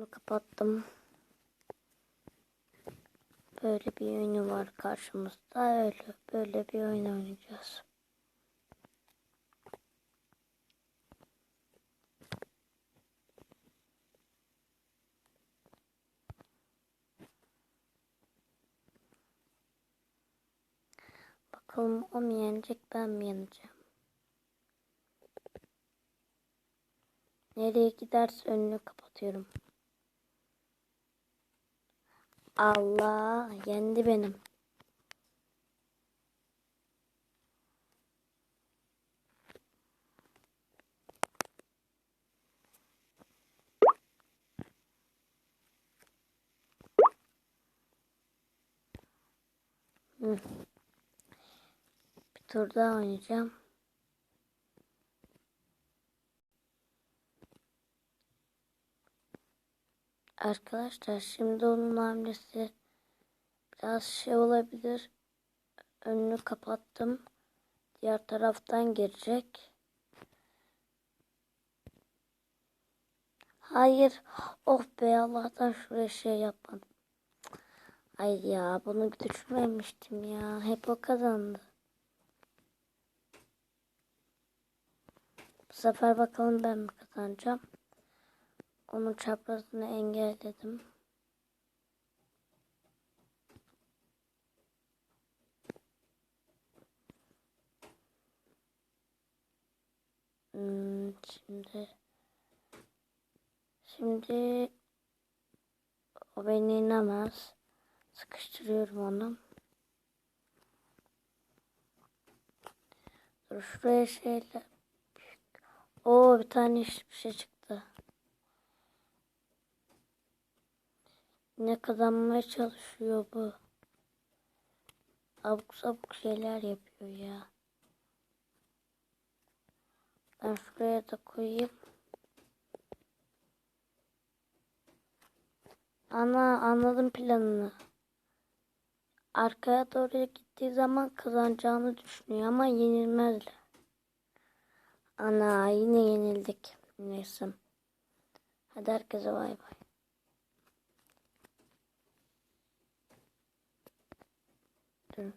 Şunu kapattım. Böyle bir oyunu var karşımızda. Öyle böyle bir oyun oynayacağız. Bakalım o ben mi yeneceğim? Nereye giderse önünü kapatıyorum. Allah yendi benim. Hı. Tur oynayacağım. Arkadaşlar şimdi onun hamlesi biraz şey olabilir. Önünü kapattım. Diğer taraftan girecek. Hayır. Oh be Allah'tan şuraya şey yapmadım. Ay ya bunu düşünmemiştim ya. Hep o kazandı. Bu sefer bakalım ben mi kazanacağım. Onun çaprazını engelledim. Hmm, şimdi şimdi o beni inemez. Sıkıştırıyorum onu. Dur şuraya şeyle. Oo bir tane bir şey çıktı. Ne kazanmaya çalışıyor bu. Abuk sabuk şeyler yapıyor ya. Ben şuraya da koyayım. Ana anladım planını. Arkaya doğru gittiği zaman kazanacağını düşünüyor ama yenilmezler. Ana yine yenildik. Neyse. Hadi herkese bay bay. Dur.